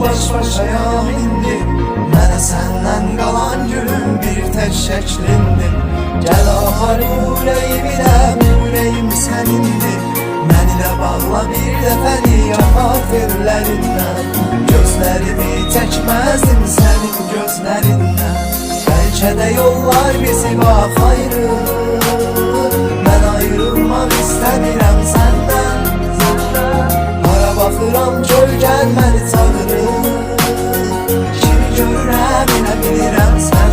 baş başaya indim Mənə səndən qalan gülüm bir tək şəklindi Gəl ahar ürəyimi də ürəyim sənindir Məni də bağla bir dəfəni yapar tellərindən Gözlərimi çəkməzdim sənin gözlərindən Bəlkə yollar bizi bax ayrı.